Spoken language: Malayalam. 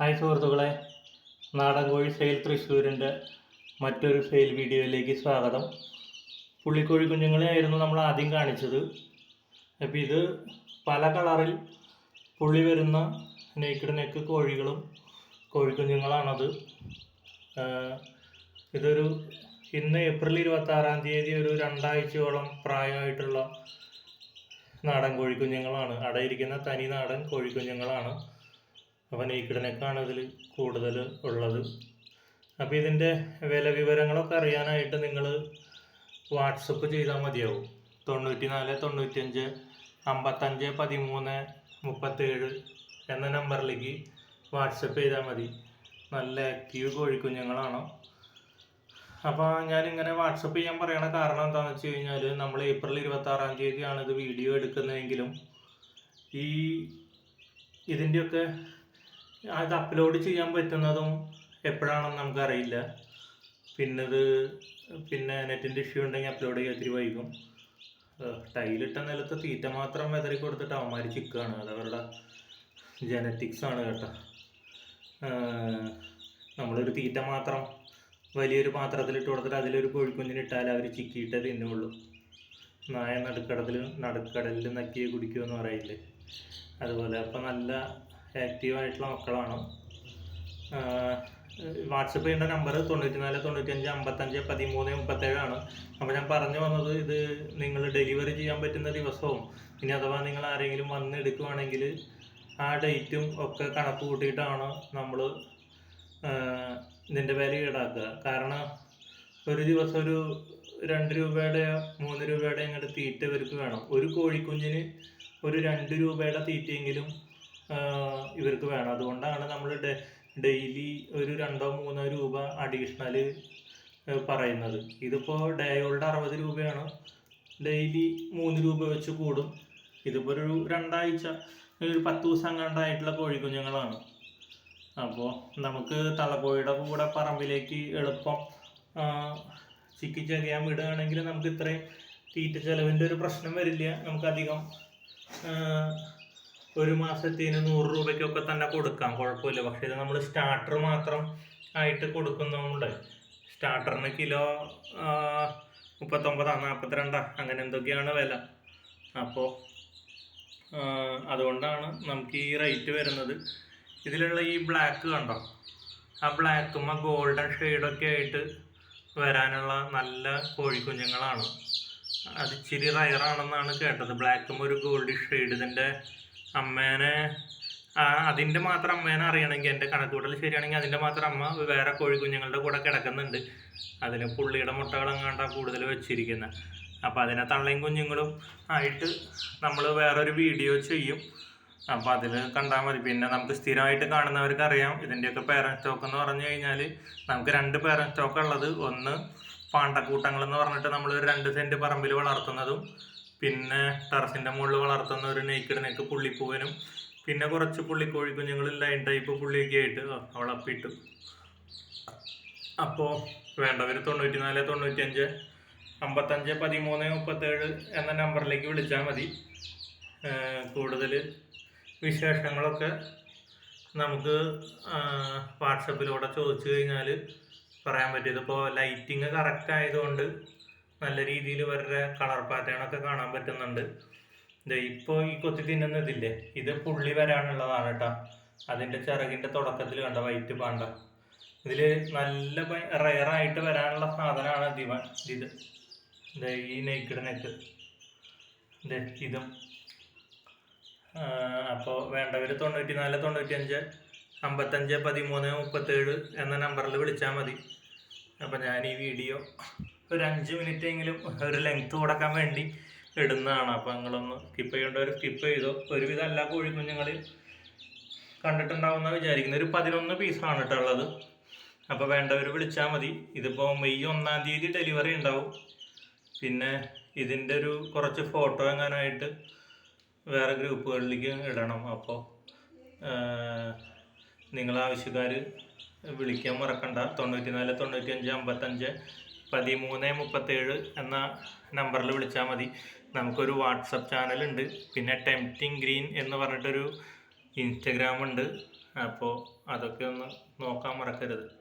ഹായ് സുഹൃത്തുക്കളെ. നാടൻ കോഴി സെയിൽ തൃശ്ശൂരിന്റെ മറ്റൊരു സെയിൽ വീഡിയോയിലേക്ക് സ്വാഗതം. പുള്ളിക്കോഴി കുഞ്ഞുങ്ങളെ ആയിരുന്നു നമ്മൾ ആദ്യം കാണിച്ചത്. അപ്പോൾ ഇത് പല കളറിൽ പുള്ളി വരുന്ന നേക്കിഡ് നെക്ക് കോഴികളും കോഴിക്കുഞ്ഞുങ്ങളാണത് ഇതൊരു ഇന്ന് ഏപ്രിൽ ഇരുപത്തി ആറാം തീയതി ഒരു രണ്ടാഴ്ചയോളം പ്രായമായിട്ടുള്ള നാടൻ കോഴിക്കുഞ്ഞുങ്ങളാണ് അടയിരിക്കുന്ന തനി നാടൻ കോഴിക്കുഞ്ഞുങ്ങളാണ് അപ്പോൾ നെയ്ക്കിടനൊക്കെയാണ് ഇതിൽ കൂടുതൽ ഉള്ളത്. അപ്പോൾ ഇതിന്റെ വില വിവരങ്ങളൊക്കെ അറിയാനായിട്ട് നിങ്ങൾ വാട്സപ്പ് ചെയ്താൽ മതിയാവും. തൊണ്ണൂറ്റി നാല് തൊണ്ണൂറ്റഞ്ച് അമ്പത്തഞ്ച് പതിമൂന്ന് മുപ്പത്തേഴ് എന്ന നമ്പറിലേക്ക് വാട്സപ്പ് ചെയ്താൽ മതി. നല്ല ആക്റ്റീവ് കോഴിക്കുഞ്ഞുങ്ങളാണ്. അപ്പോൾ ഞാനിങ്ങനെ വാട്സപ്പ് ചെയ്യാൻ പറയണ കാരണം എന്താണെന്ന് വെച്ച് കഴിഞ്ഞാൽ നമ്മൾ ഏപ്രിൽ ഇരുപത്തി ആറാം തീയതിയാണ് ഇത് വീഡിയോ എടുക്കുന്നതെങ്കിലും ഈ ഇതിന്റെയൊക്കെ അത് അപ്ലോഡ് ചെയ്യാൻ പറ്റുന്നതും എപ്പോഴാണെന്ന് നമുക്കറിയില്ല. പിന്നെ അത് പിന്നെ നെറ്റിന്റെ ഇഷ്യൂ ഉണ്ടെങ്കിൽ അപ്ലോഡ് ചെയ്യാൻ ഇത്തിരി വൈകും. ടൈലിട്ട നിലത്ത് തീറ്റ മാത്രം വെതറി കൊടുത്തിട്ട് അവന്മാർ ചിക്കാണ്. അത് അവരുടെ ജനറ്റിക്സ് ആണ് കേട്ടോ. നമ്മളൊരു തീറ്റ മാത്രം വലിയൊരു പാത്രത്തിലിട്ട് കൊടുത്തിട്ട് അതിലൊരു കോഴിക്കുഞ്ഞിന് ഇട്ടാൽ അവർ ചിക്കിയിട്ടേ തിന്നുള്ളൂ. നായ നടുക്കടത്തിൽ നടുക്കടലിൽ നക്കിയെ കുടിക്കുമെന്ന് പറയില്ലേ. അതുപോലെ അപ്പം നല്ല ആക്റ്റീവായിട്ടുള്ള മക്കളാണ്. വാട്സപ്പ് ചെയ്യേണ്ട നമ്പർ തൊണ്ണൂറ്റി നാല് തൊണ്ണൂറ്റഞ്ച് അമ്പത്തഞ്ച് പതിമൂന്ന് മുപ്പത്തേഴാണ്. അപ്പോൾ ഞാൻ പറഞ്ഞു വന്നത് ഇത് നിങ്ങൾ ഡെലിവറി ചെയ്യാൻ പറ്റുന്ന ദിവസവും ഇനി അഥവാ നിങ്ങൾ ആരെങ്കിലും വന്ന് എടുക്കുവാണെങ്കിൽ ആ ഡേറ്റും ഒക്കെ കണക്ക് കൂട്ടിയിട്ടാണ് നമ്മൾ ഇതിന്റെ വില ഈടാക്കുക. കാരണം ഒരു ദിവസം ഒരു രണ്ട് രൂപയുടെയോ മൂന്ന് രൂപയുടെ ഇങ്ങോട്ട് തീറ്റ ഇവർക്ക് വേണം. ഒരു കോഴിക്കുഞ്ഞിന് ഒരു രണ്ട് രൂപയുടെ തീറ്റയെങ്കിലും ഇവർക്ക് വേണം. അതുകൊണ്ടാണ് നമ്മൾ ഡെയിലി ഒരു രണ്ടോ മൂന്നോ രൂപ അഡീഷണൽ പറയുന്നത്. ഇതിപ്പോൾ ഡേയോളുടെ അറുപത് രൂപയാണ്? ഡെയിലി മൂന്ന് രൂപ വെച്ച് കൂടും. ഇതിപ്പോൾ ഒരു രണ്ടാഴ്ച ഒരു പത്ത് ദിവസം കണ്ടായിട്ടുള്ള കോഴിക്കുഞ്ഞുങ്ങളാണ് അപ്പോൾ നമുക്ക് തള്ളക്കോഴിയുടെ കൂടെ പറമ്പിലേക്ക് എളുപ്പം ചിക്കി ചെറിയാൻ വിടുകയാണെങ്കിൽ നമുക്ക് ഇത്രയും തീറ്റ ചെലവിന്റെ ഒരു പ്രശ്നം വരില്ല. നമുക്കധികം ഒരു മാസത്തിന് നൂറ് രൂപയ്ക്കൊക്കെ തന്നെ കൊടുക്കാം കുഴപ്പമില്ല. പക്ഷെ ഇത് നമ്മൾ സ്റ്റാർട്ടർ മാത്രം ആയിട്ട് കൊടുക്കുന്നതുകൊണ്ട് സ്റ്റാർട്ടറിന് കിലോ മുപ്പത്തൊമ്പതാ നാൽപ്പത്തിരണ്ടാ അങ്ങനെ എന്തൊക്കെയാണ് വില. അപ്പോൾ അതുകൊണ്ടാണ് നമുക്ക് ഈ റേറ്റ് വരുന്നത്. ഇതിലുള്ള ഈ ബ്ലാക്ക് കണ്ടോ? ആ ബ്ലാക്കും ആ ഗോൾഡൻ ഷെയ്ഡൊക്കെ ആയിട്ട് വരാനുള്ള നല്ല കോഴിക്കുഞ്ഞുങ്ങളാണ്. അത് ഇച്ചിരി റയറാണെന്നാണ് കേട്ടത്. ബ്ലാക്കും ഒരു ഗോൾഡ് ഷെയ്ഡ് ഇതിന്റെ അമ്മേനെ അതിന്റെ മാത്രം അമ്മേനെ അറിയണമെങ്കിൽ എന്റെ കണക്കൂട്ടൽ ശരിയാണെങ്കിൽ അതിന്റെ മാത്രം അമ്മ വേറെ കോഴിക്കുഞ്ഞുങ്ങളുടെ കൂടെ കിടക്കുന്നുണ്ട്. അതിന് പുള്ളിയുടെ മുട്ടകളെങ്ങാണ്ടാണ് കൂടുതൽ വെച്ചിരിക്കുന്നത് അപ്പോൾ അതിനെ തള്ളയും കുഞ്ഞുങ്ങളും ആയിട്ട് നമ്മൾ വേറൊരു വീഡിയോ ചെയ്യും. അപ്പോൾ അതിൽ കണ്ടാൽ മതി. പിന്നെ നമുക്ക് സ്ഥിരമായിട്ട് കാണുന്നവർക്ക് അറിയാം ഇതിന്റെയൊക്കെ പേരന്റ് സ്റ്റോക്ക് എന്ന് പറഞ്ഞു കഴിഞ്ഞാൽ നമുക്ക് രണ്ട് പേരന്റ് സ്റ്റോക്ക് ഉള്ളത്. ഒന്ന് പാണ്ടക്കൂട്ടങ്ങൾ എന്ന് പറഞ്ഞിട്ട് നമ്മൾ രണ്ട് സെന്റ് പറമ്പിൽ വളർത്തുന്നതും പിന്നെ ടെറസിന്റെ മുകളിൽ വളർത്തുന്ന ഒരു നെയ്ക്കിട് നെക്ക് പുള്ളിപ്പൂവനും പിന്നെ കുറച്ച് പുള്ളിക്കോഴി കുഞ്ഞുങ്ങൾ ലൈൻ ടൈപ്പ് പുള്ളിയൊക്കെ ആയിട്ട് വളർത്തിയിട്ട് അപ്പോൾ വേണ്ടവർ തൊണ്ണൂറ്റി നാല് തൊണ്ണൂറ്റഞ്ച് അമ്പത്തഞ്ച് പതിമൂന്ന് മുപ്പത്തേഴ് എന്ന നമ്പറിലേക്ക് വിളിച്ചാൽ മതി. കൂടുതൽ വിശേഷങ്ങളൊക്കെ നമുക്ക് വാട്സപ്പിലൂടെ ചോദിച്ചു കഴിഞ്ഞാൽ പറയാൻ പറ്റും ഇതിപ്പോൾ ലൈറ്റിങ് കറക്റ്റ് ആയതുകൊണ്ട് നല്ല രീതിയിൽ ഇവരുടെ കളർ പാറ്റേണൊക്കെ കാണാൻ പറ്റുന്നുണ്ട്. ഇപ്പോൾ ഈ കൊത്തി തിന്നുന്ന ഇതില്ലേ? ഇത് പുള്ളി വരാനുള്ളതാണ് കേട്ടോ. അതിന്റെ ചിറകിന്റെ തുടക്കത്തിൽ കണ്ട വൈറ്റ് പാണ്ട. ഇതിൽ നല്ല റയറായിട്ട് വരാനുള്ള സാധനമാണ് ദിവ ഇത് ഈ നെയ്ക്കിഡ് നെക്ക് ഇതും. അപ്പോൾ വേണ്ടവർ തൊണ്ണൂറ്റി നാല് തൊണ്ണൂറ്റി അഞ്ച് അമ്പത്തഞ്ച് പതിമൂന്ന് മുപ്പത്തേഴ് എന്ന നമ്പറിൽ വിളിച്ചാൽ മതി. അപ്പോൾ ഞാൻ ഈ വീഡിയോ ഒരു അഞ്ച് മിനിറ്റ് എങ്കിലും ഒരു ലെങ്ത് കൊടുക്കാൻ വേണ്ടി ഇടുന്നതാണ്. അപ്പോൾ നിങ്ങളൊന്ന് സ്കിപ്പ് ഒരു സ്കിപ്പ് ചെയ്തോ. ഒരുവിധം എല്ലാ കോഴിക്കുഞ്ഞുങ്ങളെയും കണ്ടിട്ടുണ്ടാവുന്ന വിചാരിക്കുന്നത് ഒരു പതിനൊന്ന് പീസാണ് കേട്ടോ ഉള്ളത്. അപ്പോൾ വേണ്ടവർ വിളിച്ചാൽ മതി. ഇതിപ്പോൾ മെയ് ഒന്നാം തീയതി ഡെലിവറി ഉണ്ടാവും. പിന്നെ ഇതിന്റെ ഒരു കുറച്ച് ഫോട്ടോ എങ്ങാനായിട്ട് വേറെ ഗ്രൂപ്പുകളിലേക്ക് ഇടണം. അപ്പോൾ നിങ്ങൾ ആവശ്യക്കാർ വിളിക്കാൻ മറക്കണ്ട. തൊണ്ണൂറ്റി നാല് തൊണ്ണൂറ്റി അഞ്ച് അമ്പത്തഞ്ച് പതിമൂന്ന് മുപ്പത്തേഴ് എന്ന നമ്പറിൽ വിളിച്ചാൽ മതി. നമുക്കൊരു വാട്സപ്പ് ചാനലുണ്ട് പിന്നെ ടെംപ്റ്റിംഗ് ഗ്രീൻ എന്ന് പറഞ്ഞിട്ടൊരു ഇൻസ്റ്റഗ്രാം ഉണ്ട്. അപ്പോൾ അതൊക്കെ ഒന്ന് നോക്കാൻ മറക്കരുത്.